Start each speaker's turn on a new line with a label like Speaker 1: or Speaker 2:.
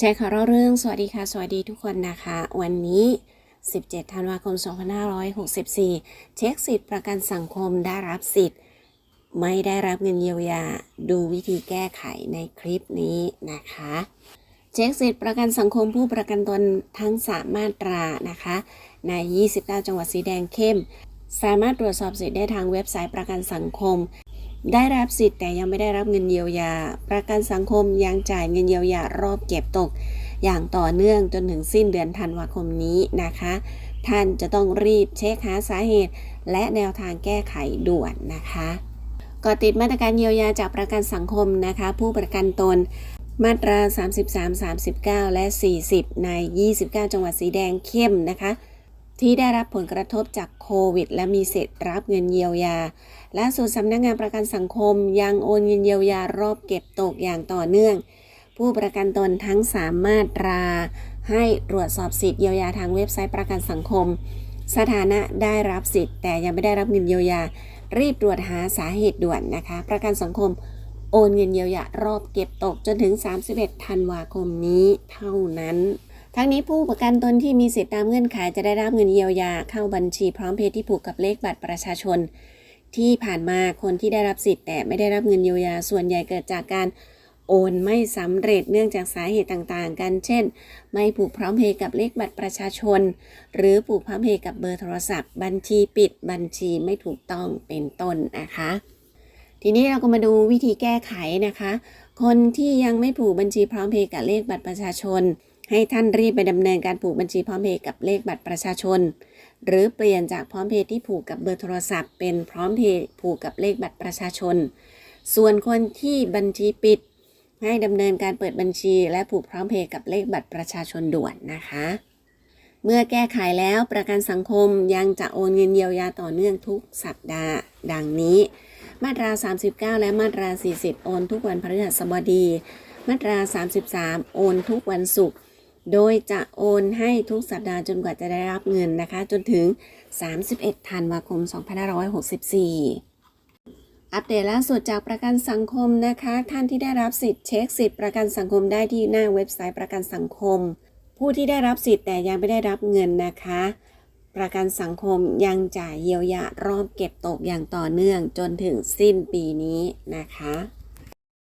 Speaker 1: แชร์ข่าวเล่าเรื่อง สวัสดีค่ะ สวัสดีทุกคนนะคะ วันนี้ 17 ธันวาคม 2564 เช็คสิทธิประกันสังคมได้รับสิทธิ์ ไม่ได้รับเงินเยียวยา ดูวิธีแก้ไขในคลิปนี้นะคะ เช็คสิทธิประกันสังคมผู้ประกันตนทั้ง 3 มาตรานะคะ ใน 29 จังหวัดสีแดงเข้ม สามารถตรวจสอบสิทธิ์ได้ทางเว็บไซต์ประกันสังคม ได้รับสิทธิ์แต่ยังไม่ได้รับเงินเยียวยา ประกันสังคมยังจ่ายเงินเยียวยารอบเก็บตก อย่างต่อเนื่องจนถึงสิ้นเดือนธันวาคมนี้นะคะ ท่านจะต้องรีบเช็คหาสาเหตุ และแนวทางแก้ไขด่วนนะคะก็ติดมาตรการเยียวยาจากประกันสังคมนะคะ ผู้ประกันตนมาตรา 33 39 และ 40 ใน 29 จังหวัดสีแดงเข้มนะคะ ที่ได้รับผลกระทบจากโควิด และมีสิทธิ์รับเงินเยียวยา และส่วนสำนักงานประกันสังคมยังโอนเงินเยียวยารอบเก็บตกอย่างต่อเนื่อง ผู้ประกันตนทั้งสามมาตรา ให้ตรวจสอบสิทธิ์เยียวยาทางเว็บไซต์ประกันสังคม สถานะได้รับสิทธิ์ แต่ยังไม่ได้รับเงินเยียวยา รีบตรวจหาสาเหตุด่วนนะคะ ประกันสังคมโอนเงินเยียวยารอบเก็บตกจนถึง 31 ธันวาคมนี้เท่านั้น ทั้งนี้ผู้ประกันตนที่มีสิทธิตามเงื่อนไขจะได้รับเงินเยียวยาเข้าบัญชีพร้อมเพย์ที่ผูกกับเลขบัตรประชาชน ที่ผ่านมาคนที่ได้รับสิทธิ์แต่ไม่ได้รับเงินเยียวยาส่วนใหญ่เกิดจากการโอนไม่สำเร็จเนื่องจากสาเหตุต่างๆ กัน เช่น ไม่ผูกพร้อมเพย์กับเลขบัตรประชาชน หรือผูกพร้อมเพย์กับเบอร์โทรศัพท์ บัญชีปิดบัญชีไม่ถูกต้องเป็นต้นนะคะ ทีนี้เราก็มาดูวิธีแก้ไขนะคะ คนที่ยังไม่ผูกบัญชีพร้อมเพย์กับเลขบัตรประชาชน ให้ท่านรีบไปดำเนินการผูกบัญชีพร้อมเพย์กับเลขบัตรประชาชน หรือเปลี่ยนจากพร้อมเพย์ที่ผูกกับเบอร์โทรศัพท์ เป็นพร้อมเพย์ผูกกับเลขบัตรประชาชน ส่วนคนที่บัญชีปิด ให้ดำเนินการเปิดบัญชี และผูกพร้อมเพย์กับเลขบัตรประชาชนด่วนนะคะ เมื่อแก้ไขแล้วประกันสังคมยังจะโอนเงินเยียวยาต่อเนื่องทุกสัปดาห์ ดังนี้ มาตรา 39 และมาตรา 40 โอนทุกวันพฤหัสบดี มาตรา 33 โอนทุกวันศุกร์ โดยจะโอนให้ทุกสัปดาห์จนกว่าจะได้รับเงินนะคะ จนถึง 31 ธันวาคม 2564 อัปเดตล่าสุดจากประกันสังคมนะคะ ท่านที่ได้รับสิทธิ์เช็คสิทธิ์ประกันสังคมได้ที่หน้าเว็บไซต์ประกันสังคม ผู้ที่ได้รับสิทธิ์แต่ยังไม่ได้รับเงินนะคะ ประกันสังคมยังจ่ายเยียวยารอบเก็บตกอย่างต่อเนื่องจนถึงสิ้นปีนี้นะคะ